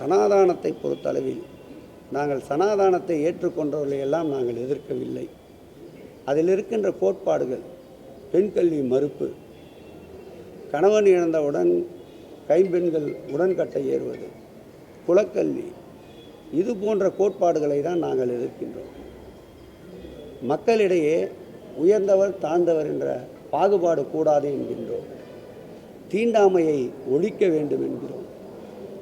சனாதானத்தை பொறுத்தளவில் நாங்கள் சனாதானத்தை ஏற்றுக்கொண்டவர்களை எல்லாம் நாங்கள் எதிர்க்கவில்லை. அதில் இருக்கின்ற கோட்பாடுகள் பெண் கல்வி மறுப்பு கணவன் இழந்தவுடன் கைம்பெண்கள் உடன்கட்டை ஏறுவது குலக்கல்வி இது போன்ற கோட்பாடுகளை தான் நாங்கள் எதிர்க்கின்றோம். மக்களிடையே உயர்ந்தவர் தாழ்ந்தவர் என்ற பாகுபாடு கூடாது என்கின்றோம். தீண்டாமையை ஒழிக்க வேண்டும் என்கிறோம்.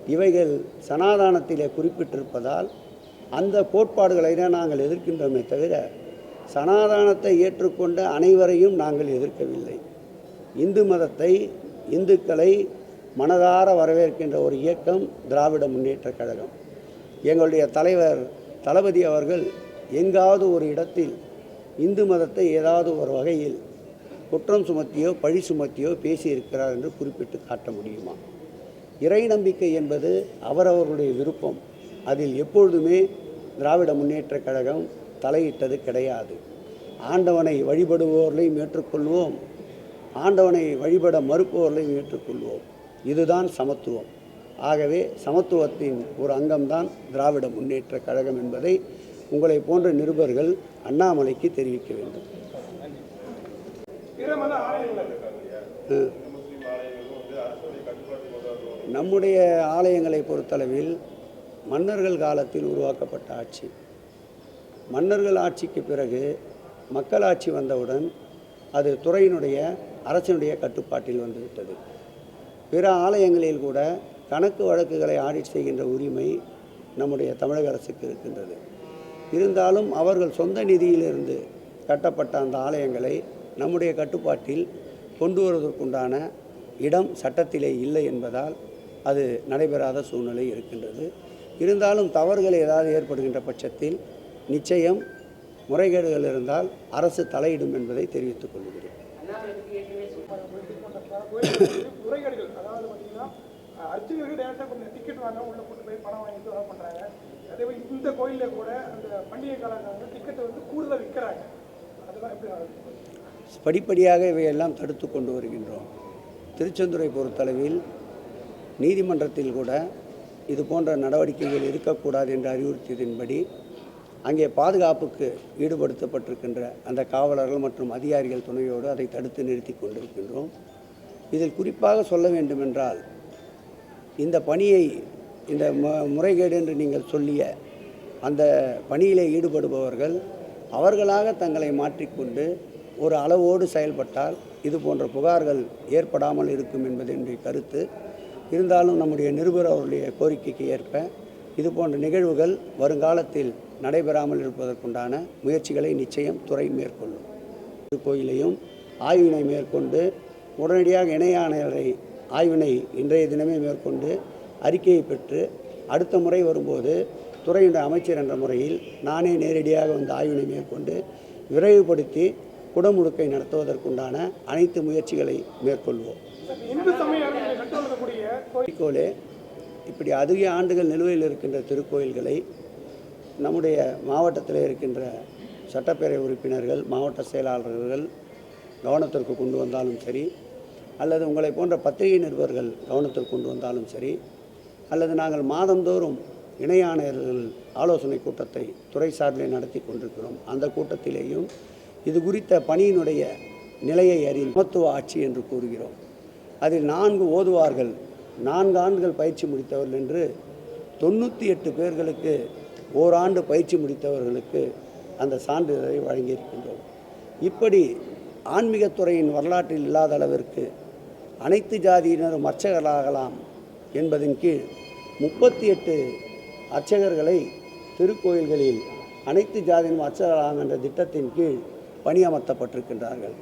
இவைகள் சனாதானத்திலே குறிப்பிட்டிருப்பதால் அந்த கோட்பாடுகளை தான் நாங்கள் எதிர்க்கின்றோமே தவிர சனாதானத்தை ஏற்றுக்கொண்ட அனைவரையும் நாங்கள் எதிர்க்கவில்லை. இந்து மதத்தை இந்துக்களை மனதார வரவேற்கின்ற ஒரு இயக்கம் திராவிட முன்னேற்றக் கழகம். எங்களுடைய தலைவர் தளபதி அவர்கள் எங்காவது ஒரு இடத்தில் இந்து மதத்தை ஏதாவது ஒரு வகையில் குற்றம் சுமத்தியோ பழி சுமத்தியோ பேசியிருக்கிறார் என்று குறிப்பிட்டு காட்ட முடியுமா? இறை நம்பிக்கை என்பது அவரவர்களுடைய விருப்பம். அதில் எப்பொழுதுமே திராவிட முன்னேற்றக் கழகம் தலையிட்டது கிடையாது. ஆண்டவனை வழிபடுபவர்களையும் ஏற்றுக்கொள்வோம். ஆண்டவனை வழிபட மறுப்பவர்களையும் ஏற்றுக்கொள்வோம். இதுதான் சமத்துவம். ஆகவே சமத்துவத்தின் ஒரு அங்கம்தான் திராவிட முன்னேற்றக் கழகம் என்பதை உங்களை போன்ற நிருபர்கள் அண்ணாமலைக்கு தெரிவிக்க வேண்டும். நம்முடைய ஆலயங்களை பொறுத்தளவில் மன்னர்கள் காலத்தில் உருவாக்கப்பட்ட ஆட்சி. மன்னர்கள் ஆட்சிக்கு பிறகு மக்களாட்சி வந்தவுடன் அது துறையினுடைய அரசினுடைய கட்டுப்பாட்டில் வந்துவிட்டது. பிற ஆலயங்களில் கூட கணக்கு வழக்குகளை ஆடிட் செய்கின்ற உரிமை நம்முடைய தமிழக அரசுக்கு இருக்கின்றது. இருந்தாலும் அவர்கள் சொந்த நிதியிலிருந்து கட்டப்பட்ட அந்த ஆலயங்களை நம்முடைய கட்டுப்பாட்டில் கொண்டு வருவதற்குண்டான இடம் சட்டத்திலே இல்லை என்பதால் அது நடைபெறாத சூழ்நிலை இருக்கின்றது. இருந்தாலும் தவறுகள் ஏதாவது ஏற்படுகின்ற பட்சத்தில் நிச்சயம் முறைகேடுகள் இருந்தால் அரசு தலையிடும் என்பதை தெரிவித்துக் கொள்கிறேன். இந்த கோயிலில் கூட அந்த பண்டிகை டிக்கெட்டை வந்து கூடுதலாக விற்கிறாங்க. அதெல்லாம் எப்படி? படிப்படியாக இவையெல்லாம் தடுத்து கொண்டு வருகின்றோம். திருச்செந்துரை பொறுத்தளவில் நீதிமன்றத்தில் கூட இது போன்ற நடவடிக்கைகள் இருக்கக்கூடாது என்று அறிவுறுத்தியதின்படி அங்கே பாதுகாப்புக்கு ஈடுபடுத்தப்பட்டிருக்கின்ற அந்த காவலர்கள் மற்றும் அதிகாரிகள் துணையோடு அதை தடுத்து நிறுத்தி கொண்டிருக்கின்றோம். இதில் குறிப்பாக சொல்ல வேண்டுமென்றால் இந்த பணியை இந்த முறைகேடு என்று நீங்கள் சொல்லிய அந்த பணியிலே ஈடுபடுபவர்கள் அவர்களாக தங்களை மாற்றிக்கொண்டு ஒரு அளவோடு செயல்பட்டால் இது போன்ற புகார்கள் ஏற்படாமல் இருக்கும் என்பது என்னுடைய கருத்து. இருந்தாலும் நம்முடைய நிருபர் அவருடைய கோரிக்கைக்கு ஏற்ப இது போன்ற நிகழ்வுகள் வருங்காலத்தில் நடைபெறாமல் இருப்பதற்குண்டான முயற்சிகளை நிச்சயம் துறை மேற்கொள்ளும். திருக்கோயிலையும் ஆய்வினை மேற்கொண்டு உடனடியாக இணை ஆணையரை ஆய்வினை இன்றைய தினமே மேற்கொண்டு அறிக்கையை பெற்று அடுத்த முறை வரும்போது துறையினுடைய அமைச்சர் என்ற முறையில் நானே நேரடியாக வந்து ஆய்வினை மேற்கொண்டு விரைவுபடுத்தி குடமுழுக்கை நடத்துவதற்குண்டான அனைத்து முயற்சிகளை மேற்கொள்வோம். குறிக்கோளே இப்படி அதிக ஆண்டுகள் நிலுவையில் இருக்கின்ற திருக்கோயில்களை நம்முடைய மாவட்டத்தில் இருக்கின்ற சட்டப்பேரவை உறுப்பினர்கள் மாவட்ட செயலாளர்கள் கவனத்திற்கு கொண்டு வந்தாலும் சரி அல்லது உங்களை போன்ற பத்திரிகை நிருபர்கள் கவனத்திற்கு கொண்டு வந்தாலும் சரி அல்லது நாங்கள் மாதந்தோறும் இணை ஆணையர்கள் ஆலோசனை கூட்டத்தை துறை சார்பில் நடத்தி கொண்டிருக்கிறோம். அந்த கூட்டத்திலேயும் இது குறித்த பணியினுடைய நிலையை அறிந்து மகத்துவ ஆட்சி என்று கூறுகிறோம். அதில் நான்கு ஓதுவார்கள் நான்கு ஆண்டுகள் பயிற்சி முடித்தவர்கள் என்று தொண்ணூற்றி எட்டு பேர்களுக்கு ஓராண்டு பயிற்சி முடித்தவர்களுக்கு அந்த சான்றிதழை வழங்கியிருக்கின்றோம். இப்படி ஆன்மீகத்துறையின் வரலாற்றில் இல்லாத அளவிற்கு அனைத்து ஜாதியினரும் அர்ச்சகர்களாகலாம் என்பதின் கீழ் முப்பத்தி எட்டு அர்ச்சகர்களை திருக்கோயில்களில் அனைத்து ஜாதியினரும் அர்ச்சகர்களாகும் என்ற திட்டத்தின் கீழ் பணியமர்த்தப்பட்டிருக்கின்றார்கள்.